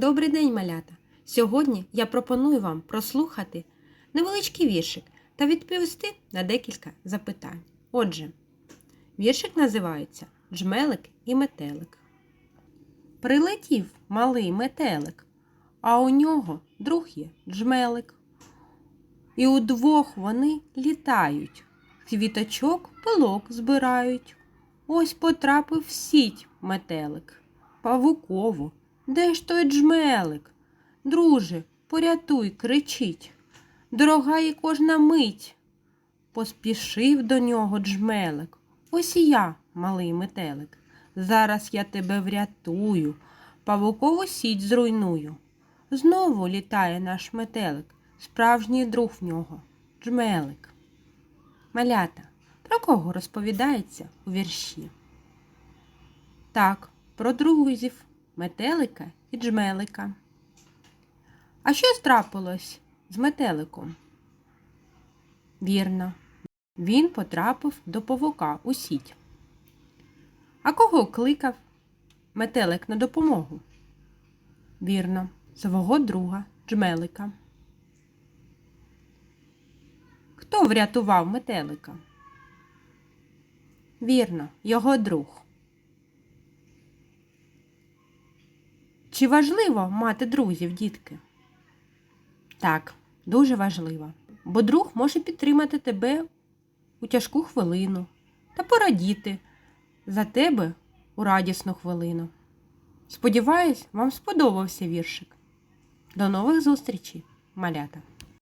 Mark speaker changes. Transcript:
Speaker 1: Добрий день, малята! Сьогодні я пропоную вам прослухати невеличкий віршик та відповісти на декілька запитань. Отже, віршик називається Джмелик і метелик. Прилетів малий метелик, а у нього друг є джмелик. І удвох вони літають, квіточок пилок збирають. Ось потрапив в сіть метелик. Павукову, де ж той джмелик? Друже, порятуй, кричить. Дорога і кожна мить. Поспішив до нього джмелик. Ось і я, малий метелик. Зараз я тебе врятую, павукову сіть зруйную. Знову літає наш метелик, справжній друг в нього, джмелик. Малята, про кого розповідається у вірші? Так, про друзів, метелика і джмелика. А що трапилось з метеликом? Вірно, він потрапив до павука у сіть. А кого кликав метелик на допомогу? Вірно, свого друга джмелика. Хто врятував метелика? Вірно, його друг. Чи важливо мати друзів, дітки? Так, дуже важливо, бо друг може підтримати тебе у тяжку хвилину та порадіти за тебе у радісну хвилину. Сподіваюсь, вам сподобався віршик. До нових зустрічей, малята!